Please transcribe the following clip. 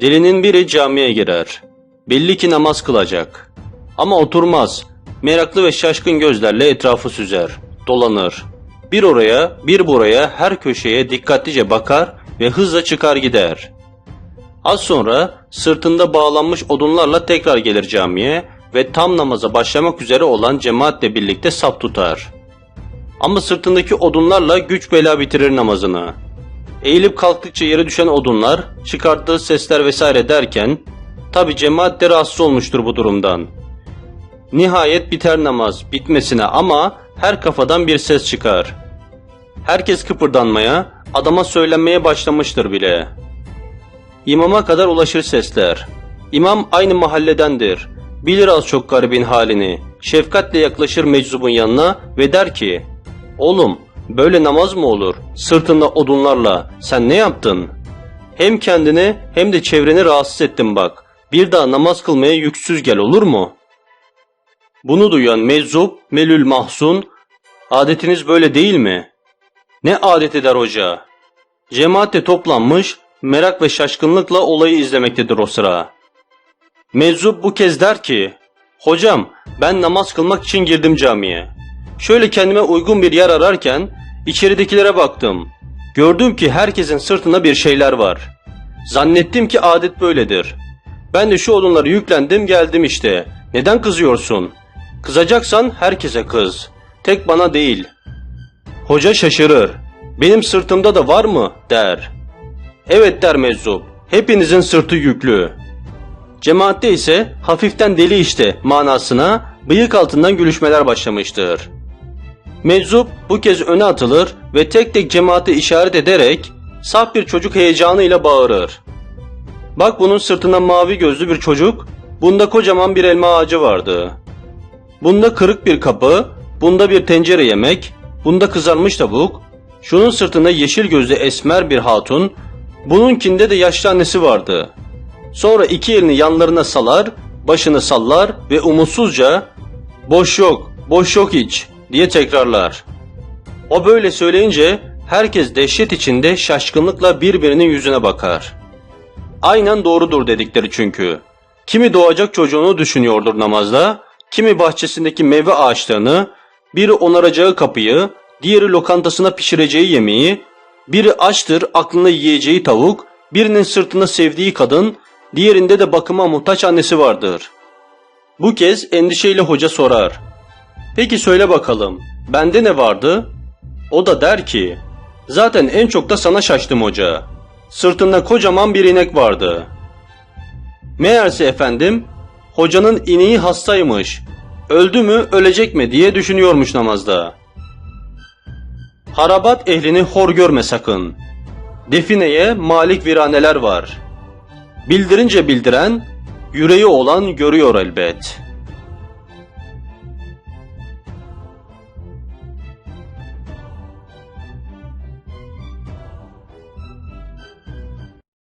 Delinin biri camiye girer. Belli ki namaz kılacak. Ama oturmaz. Meraklı ve şaşkın gözlerle etrafı süzer. Dolanır. Bir oraya, bir buraya, her köşeye dikkatlice bakar ve hızla çıkar gider. Az sonra sırtında bağlanmış odunlarla tekrar gelir camiye ve tam namaza başlamak üzere olan cemaatle birlikte saf tutar. Ama sırtındaki odunlarla güç bela bitirir namazını. Eğilip kalktıkça yere düşen odunlar, çıkarttığı sesler vesaire derken, tabi cemaat de rahatsız olmuştur bu durumdan. Nihayet biter namaz bitmesine ama her kafadan bir ses çıkar. Herkes kıpırdanmaya, adama söylenmeye başlamıştır bile. İmama kadar ulaşır sesler. İmam aynı mahalledendir. Bilir az çok garibin halini. Şefkatle yaklaşır meczubun yanına ve der ki, Oğlum böyle namaz mı olur? Sırtında odunlarla sen ne yaptın? Hem kendini hem de çevreni rahatsız ettin bak. Bir daha namaz kılmaya yüksüz gel olur mu? Bunu duyan meczup, melül mahzun, adetiniz böyle değil mi? Ne adet eder hoca? Cemaatle toplanmış, merak ve şaşkınlıkla olayı izlemektedir o sıra. Meczup bu kez der ki, Hocam ben namaz kılmak için girdim camiye. Şöyle kendime uygun bir yer ararken içeridekilere baktım. Gördüm ki herkesin sırtında bir şeyler var. Zannettim ki adet böyledir. Ben de şu odunları yüklendim geldim işte. Neden kızıyorsun? Kızacaksan herkese kız. Tek bana değil. Hoca şaşırır. Benim sırtımda da var mı der. Evet der meczup. Hepinizin sırtı yüklü. Cemaatte ise hafiften deli işte manasına bıyık altından gülüşmeler başlamıştır. Meczup bu kez öne atılır ve tek tek cemaate işaret ederek saf bir çocuk heyecanıyla bağırır. Bak bunun sırtında mavi gözlü bir çocuk, bunda kocaman bir elma ağacı vardı. Bunda kırık bir kapı, bunda bir tencere yemek, bunda kızarmış tavuk, şunun sırtında yeşil gözlü esmer bir hatun, bununkinde de yaşlı annesi vardı. Sonra iki elini yanlarına salar, başını sallar ve umutsuzca boş yok, boş yok hiç diye tekrarlar. O böyle söyleyince herkes dehşet içinde şaşkınlıkla birbirinin yüzüne bakar. Aynen doğrudur dedikleri çünkü. Kimi doğacak çocuğunu düşünüyordur namazda, kimi bahçesindeki meyve ağaçlarını, biri onaracağı kapıyı, diğeri lokantasına pişireceği yemeği, biri açtır aklında yiyeceği tavuk, birinin sırtında sevdiği kadın, diğerinde de bakıma muhtaç annesi vardır. Bu kez endişeyle hoca sorar. Peki söyle bakalım, bende ne vardı? O da der ki, zaten en çok da sana şaştım hoca. Sırtında kocaman bir inek vardı. Meğerse efendim, hocanın ineği hastaymış. Öldü mü, ölecek mi diye düşünüyormuş namazda. Harabat ehlini hor görme sakın. Defineye malik viraneler var. Bildirince bildiren, yüreği olan görüyor elbet.''